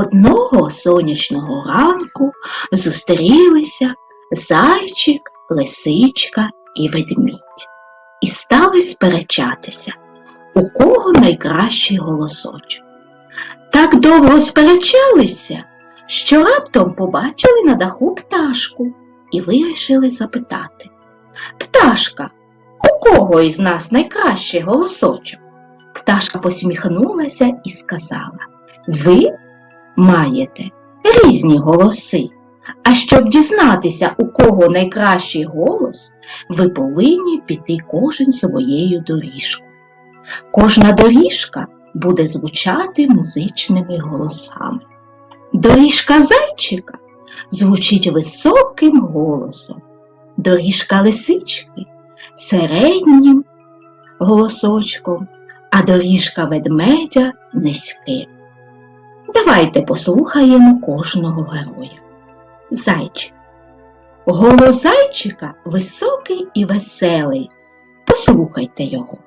Одного сонячного ранку зустрілися зайчик, лисичка і ведмідь і стали сперечатися, у кого найкращий голосочок. Так довго сперечалися, що раптом побачили на даху пташку і вирішили запитати. Пташка, у кого із нас найкращий голосочок? Пташка посміхнулася і сказала Ви маєте різні голоси. А щоб дізнатися, у кого найкращий голос, ви повинні піти кожен своєю доріжкою. Кожна доріжка буде звучати музичними голосами. Доріжка зайчика звучить високим голосом, доріжка лисички середнім голосочком, а доріжка ведмедя низьким. Давайте послухаємо кожного героя. Зайчик. Голос зайчика високий і веселий. Послухайте його.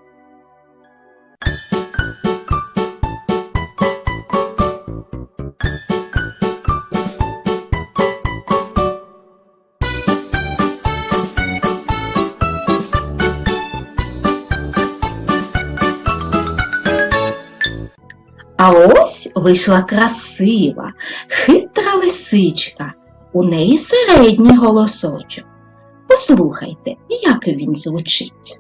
А ось вийшла красива, хитра лисичка. У неї середній голосочок. Послухайте, як він звучить.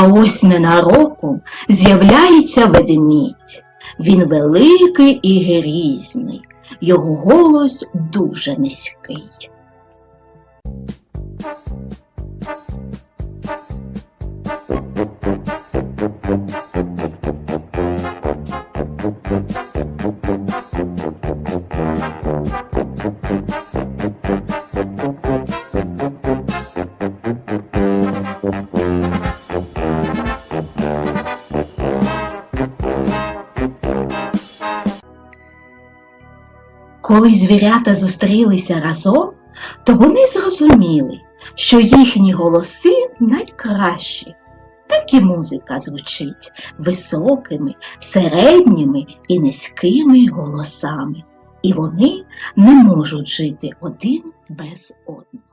А ось ненароком з'являється ведмідь. Він великий і грізний, його голос дуже низький. Коли звірята зустрілися разом, то вони зрозуміли, що їхні голоси найкращі. Так і музика звучить високими, середніми і низькими голосами, і вони не можуть жити один без одного.